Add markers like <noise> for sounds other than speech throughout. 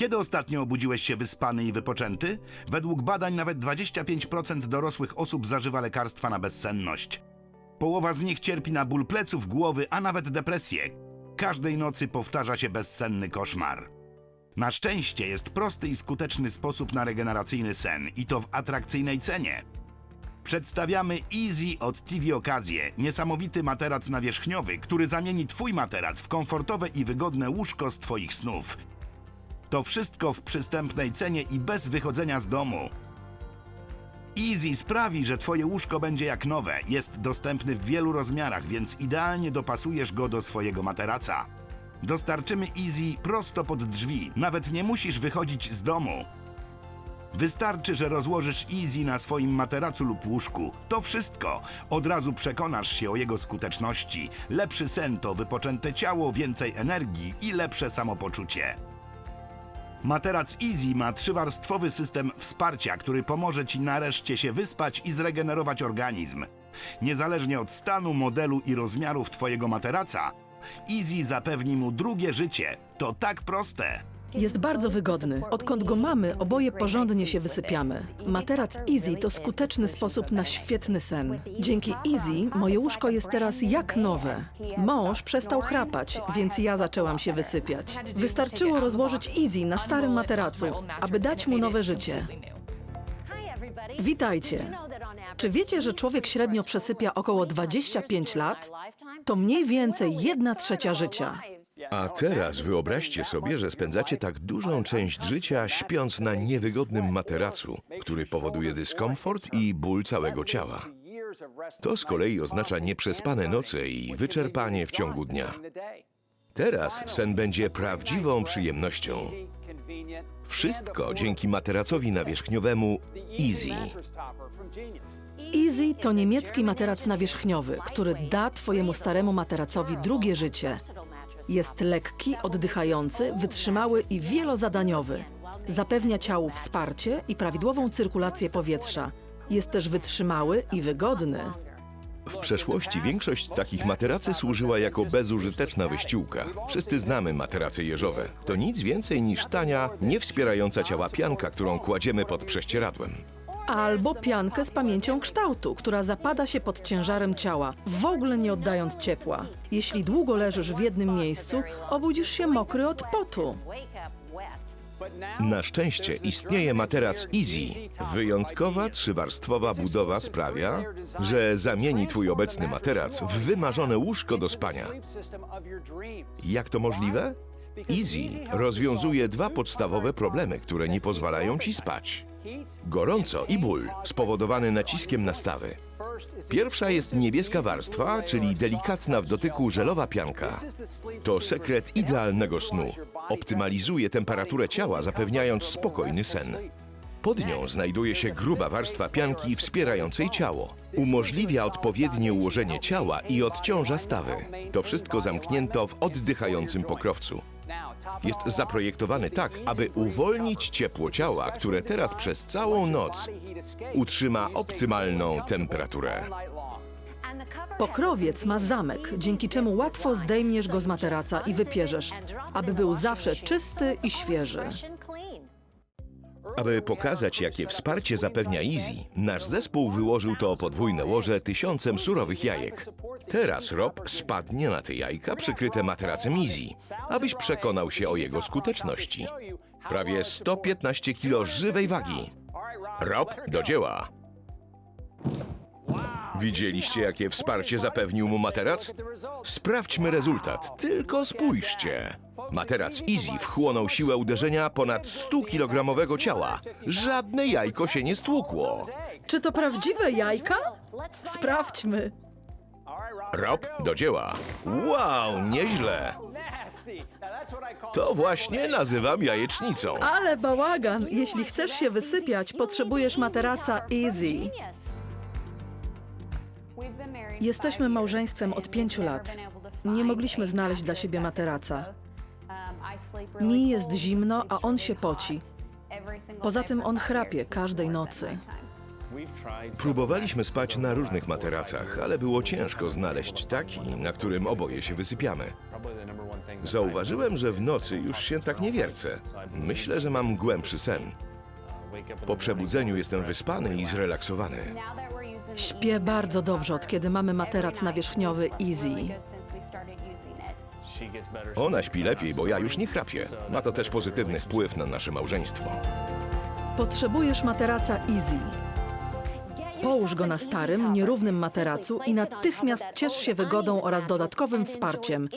Kiedy ostatnio obudziłeś się wyspany i wypoczęty? Według badań nawet 25% dorosłych osób zażywa lekarstwa na bezsenność. Połowa z nich cierpi na ból pleców, głowy, a nawet depresję. Każdej nocy powtarza się bezsenny koszmar. Na szczęście jest prosty i skuteczny sposób na regeneracyjny sen i to w atrakcyjnej cenie. Przedstawiamy Easy od TV Okazję, niesamowity materac nawierzchniowy, który zamieni Twój materac w komfortowe i wygodne łóżko z Twoich snów. To wszystko w przystępnej cenie i bez wychodzenia z domu. Easy sprawi, że Twoje łóżko będzie jak nowe. Jest dostępny w wielu rozmiarach, więc idealnie dopasujesz go do swojego materaca. Dostarczymy Easy prosto pod drzwi, nawet nie musisz wychodzić z domu. Wystarczy, że rozłożysz Easy na swoim materacu lub łóżku. To wszystko. Od razu przekonasz się o jego skuteczności. Lepszy sen to wypoczęte ciało, więcej energii i lepsze samopoczucie. Materac Easy ma trzywarstwowy system wsparcia, który pomoże Ci nareszcie się wyspać i zregenerować organizm. Niezależnie od stanu, modelu i rozmiarów Twojego materaca, Easy zapewni mu drugie życie. To tak proste. Jest bardzo wygodny. Odkąd go mamy, oboje porządnie się wysypiamy. Materac Easy to skuteczny sposób na świetny sen. Dzięki Easy moje łóżko jest teraz jak nowe. Mąż przestał chrapać, więc ja zaczęłam się wysypiać. Wystarczyło rozłożyć Easy na starym materacu, aby dać mu nowe życie. Witajcie. Czy wiecie, że człowiek średnio przesypia około 25 lat? To mniej więcej jedna trzecia życia. A teraz wyobraźcie sobie, że spędzacie tak dużą część życia śpiąc na niewygodnym materacu, który powoduje dyskomfort i ból całego ciała. To z kolei oznacza nieprzespane noce i wyczerpanie w ciągu dnia. Teraz sen będzie prawdziwą przyjemnością. Wszystko dzięki materacowi nawierzchniowemu Easy. Easy to niemiecki materac nawierzchniowy, który da Twojemu staremu materacowi drugie życie. Jest lekki, oddychający, wytrzymały i wielozadaniowy. Zapewnia ciału wsparcie i prawidłową cyrkulację powietrza. Jest też wytrzymały i wygodny. W przeszłości większość takich materacy służyła jako bezużyteczna wyściółka. Wszyscy znamy materace jeżowe. To nic więcej niż tania, nie wspierająca ciała pianka, którą kładziemy pod prześcieradłem. Albo piankę z pamięcią kształtu, która zapada się pod ciężarem ciała, w ogóle nie oddając ciepła. Jeśli długo leżysz w jednym miejscu, obudzisz się mokry od potu. Na szczęście istnieje materac Easy. Wyjątkowa trzywarstwowa budowa sprawia, że zamieni twój obecny materac w wymarzone łóżko do spania. Jak to możliwe? Easy rozwiązuje dwa podstawowe problemy, które nie pozwalają ci spać. Gorąco i ból spowodowany naciskiem na stawy. Pierwsza jest niebieska warstwa, czyli delikatna w dotyku żelowa pianka. To sekret idealnego snu. Optymalizuje temperaturę ciała, zapewniając spokojny sen. Pod nią znajduje się gruba warstwa pianki wspierającej ciało. Umożliwia odpowiednie ułożenie ciała i odciąża stawy. To wszystko zamknięto w oddychającym pokrowcu. Jest zaprojektowany tak, aby uwolnić ciepło ciała, które teraz przez całą noc utrzyma optymalną temperaturę. Pokrowiec ma zamek, dzięki czemu łatwo zdejmiesz go z materaca i wypierzesz, aby był zawsze czysty i świeży. Aby pokazać, jakie wsparcie zapewnia Easy, nasz zespół wyłożył to podwójne łoże tysiącem surowych jajek. Teraz Rob spadnie na te jajka przykryte materacem Easy, abyś przekonał się o jego skuteczności. Prawie 115 kg żywej wagi. Rob, do dzieła! Widzieliście, jakie wsparcie zapewnił mu materac? Sprawdźmy rezultat, tylko spójrzcie. Materac Easy wchłonął siłę uderzenia ponad 100-kilogramowego ciała. Żadne jajko się nie stłukło. Czy to prawdziwe jajka? Sprawdźmy. Rob, do dzieła. Wow, nieźle. To właśnie nazywam jajecznicą. Ale bałagan! Jeśli chcesz się wysypiać, potrzebujesz materaca Easy. Jesteśmy małżeństwem od pięciu lat. Nie mogliśmy znaleźć dla siebie materaca. Mi jest zimno, a on się poci. Poza tym on chrapie każdej nocy. Próbowaliśmy spać na różnych materacach, ale było ciężko znaleźć taki, na którym oboje się wysypiamy. Zauważyłem, że w nocy już się tak nie wiercę. Myślę, że mam głębszy sen. Po przebudzeniu jestem wyspany i zrelaksowany. Śpię bardzo dobrze, od kiedy mamy materac nawierzchniowy Easy. Ona śpi lepiej, bo ja już nie chrapię. Ma to też pozytywny wpływ na nasze małżeństwo. Potrzebujesz materaca Easy. Połóż go na starym, nierównym materacu i natychmiast ciesz się wygodą oraz dodatkowym wsparciem.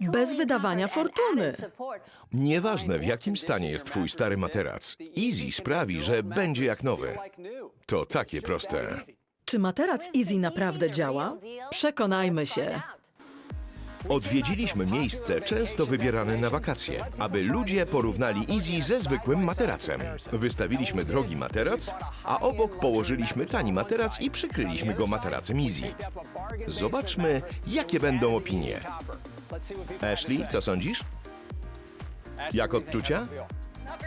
Bez wydawania fortuny. Nieważne w jakim stanie jest twój stary materac, Easy sprawi, że będzie jak nowy. To takie proste. Czy materac Easy naprawdę działa? Przekonajmy się. Odwiedziliśmy miejsce często wybierane na wakacje, aby ludzie porównali Easy ze zwykłym materacem. Wystawiliśmy drogi materac, a obok położyliśmy tani materac i przykryliśmy go materacem Easy. Zobaczmy, jakie będą opinie. Ashley, co sądzisz? Jak odczucia?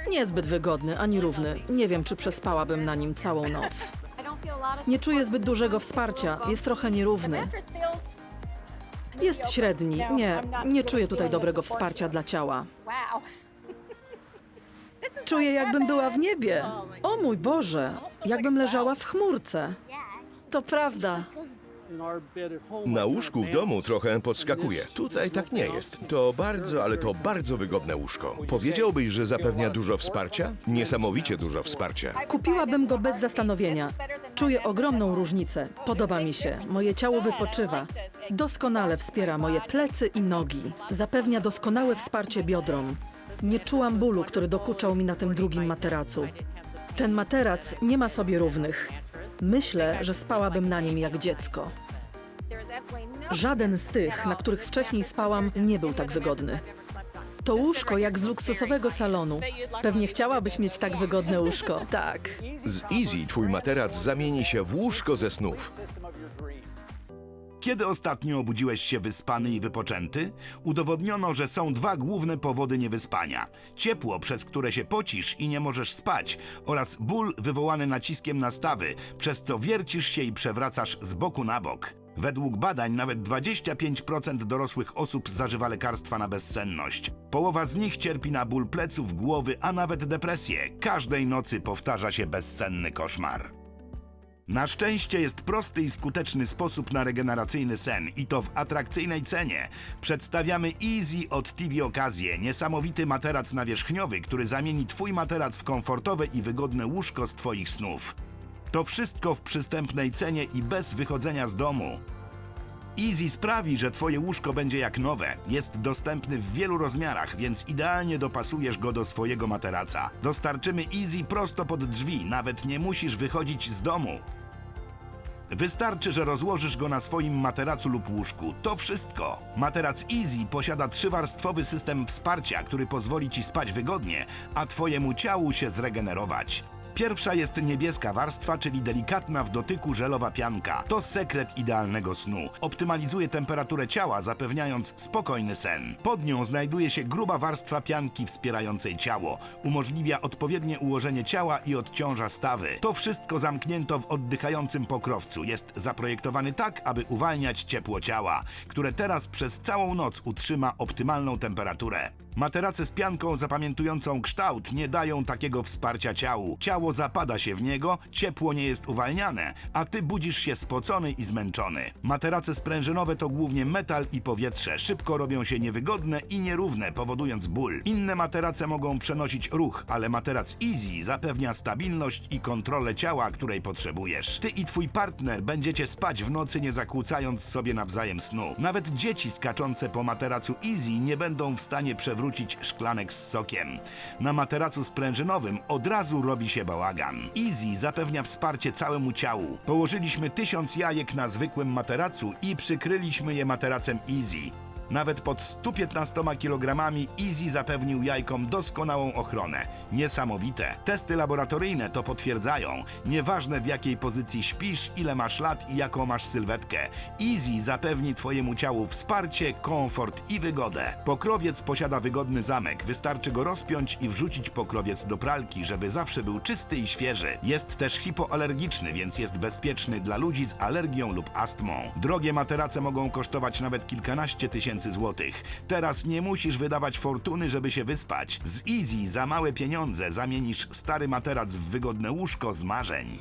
Niezbyt wygodny ani równy. Nie wiem, czy przespałabym na nim całą noc. Nie czuję zbyt dużego wsparcia. Jest trochę nierówny. Jest średni. Nie, nie czuję tutaj dobrego wsparcia dla ciała. Czuję, jakbym była w niebie. O mój Boże, jakbym leżała w chmurce. To prawda. Na łóżku w domu trochę podskakuje. Tutaj tak nie jest. To bardzo, ale to bardzo wygodne łóżko. Powiedziałbyś, że zapewnia dużo wsparcia? Niesamowicie dużo wsparcia. Kupiłabym go bez zastanowienia. Czuję ogromną różnicę. Podoba mi się. Moje ciało wypoczywa. Doskonale wspiera moje plecy i nogi. Zapewnia doskonałe wsparcie biodrom. Nie czułam bólu, który dokuczał mi na tym drugim materacu. Ten materac nie ma sobie równych. Myślę, że spałabym na nim jak dziecko. Żaden z tych, na których wcześniej spałam, nie był tak wygodny. To łóżko jak z luksusowego salonu. Pewnie chciałabyś mieć tak wygodne łóżko. <laughs> Tak. Z Easy twój materac zamieni się w łóżko ze snów. Kiedy ostatnio obudziłeś się wyspany i wypoczęty? Udowodniono, że są dwa główne powody niewyspania: ciepło, przez które się pocisz i nie możesz spać, oraz ból wywołany naciskiem na stawy, przez co wiercisz się i przewracasz z boku na bok. Według badań nawet 25% dorosłych osób zażywa lekarstwa na bezsenność. Połowa z nich cierpi na ból pleców, głowy, a nawet depresję. Każdej nocy powtarza się bezsenny koszmar. Na szczęście jest prosty i skuteczny sposób na regeneracyjny sen i to w atrakcyjnej cenie. Przedstawiamy Easy od TV Okazję, niesamowity materac nawierzchniowy, który zamieni Twój materac w komfortowe i wygodne łóżko z Twoich snów. To wszystko w przystępnej cenie i bez wychodzenia z domu. Easy sprawi, że Twoje łóżko będzie jak nowe. Jest dostępny w wielu rozmiarach, więc idealnie dopasujesz go do swojego materaca. Dostarczymy Easy prosto pod drzwi, nawet nie musisz wychodzić z domu. Wystarczy, że rozłożysz go na swoim materacu lub łóżku. To wszystko. Materac Easy posiada trzywarstwowy system wsparcia, który pozwoli ci spać wygodnie, a twojemu ciału się zregenerować. Pierwsza jest niebieska warstwa, czyli delikatna w dotyku żelowa pianka. To sekret idealnego snu. Optymalizuje temperaturę ciała, zapewniając spokojny sen. Pod nią znajduje się gruba warstwa pianki wspierającej ciało. Umożliwia odpowiednie ułożenie ciała i odciąża stawy. To wszystko zamknięto w oddychającym pokrowcu. Jest zaprojektowany tak, aby uwalniać ciepło ciała, które teraz przez całą noc utrzyma optymalną temperaturę. Materace z pianką zapamiętującą kształt nie dają takiego wsparcia ciału. Ciało zapada się w niego, ciepło nie jest uwalniane, a ty budzisz się spocony i zmęczony. Materace sprężynowe to głównie metal i powietrze. Szybko robią się niewygodne i nierówne, powodując ból. Inne materace mogą przenosić ruch, ale materac Easy zapewnia stabilność i kontrolę ciała, której potrzebujesz. Ty i twój partner będziecie spać w nocy, nie zakłócając sobie nawzajem snu. Nawet dzieci skaczące po materacu Easy nie będą w stanie przewrócić szklanek z sokiem. Na materacu sprężynowym od razu robi się bałagan. Easy zapewnia wsparcie całemu ciału. Położyliśmy tysiąc jajek na zwykłym materacu i przykryliśmy je materacem Easy. Nawet pod 115 kg Easy zapewnił jajkom doskonałą ochronę. Niesamowite. Testy laboratoryjne to potwierdzają. Nieważne w jakiej pozycji śpisz, ile masz lat i jaką masz sylwetkę. Easy zapewni Twojemu ciału wsparcie, komfort i wygodę. Pokrowiec posiada wygodny zamek. Wystarczy go rozpiąć i wrzucić pokrowiec do pralki, żeby zawsze był czysty i świeży. Jest też hipoalergiczny, więc jest bezpieczny dla ludzi z alergią lub astmą. Drogie materace mogą kosztować nawet kilkanaście tysięcy tysięcy złotych. Teraz nie musisz wydawać fortuny, żeby się wyspać. Z Easy za małe pieniądze zamienisz stary materac w wygodne łóżko z marzeń.